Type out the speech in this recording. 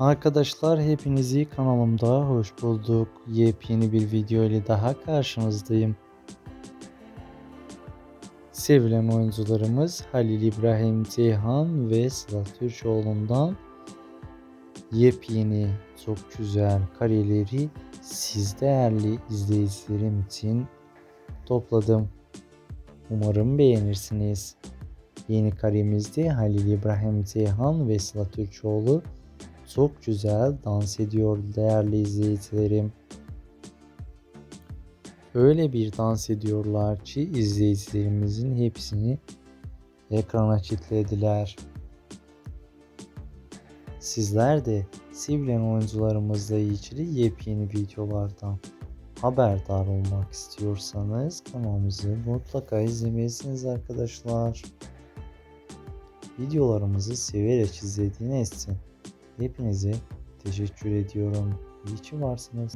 Arkadaşlar hepinizi kanalımda hoş bulduk. Yepyeni bir video ile daha karşınızdayım. Sevilen oyuncularımız Halil İbrahim Ceyhan ve Sıla Türkoğlu'ndan yepyeni çok güzel kareleri siz değerli izleyicilerim için topladım. Umarım beğenirsiniz. Yeni karemizde Halil İbrahim Ceyhan ve Sıla Türkoğlu çok güzel dans ediyor değerli izleyicilerim. Öyle bir dans ediyorlar ki izleyicilerimizin hepsini ekrana kilitlediler. Sizler de sevilen oyuncularımızla ilgili yepyeni videolardan haberdar olmak istiyorsanız kanalımızı mutlaka izlemelisiniz arkadaşlar. Videolarımızı severek izlediğiniz için hepinize teşekkür ediyorum. İyi ki varsınız.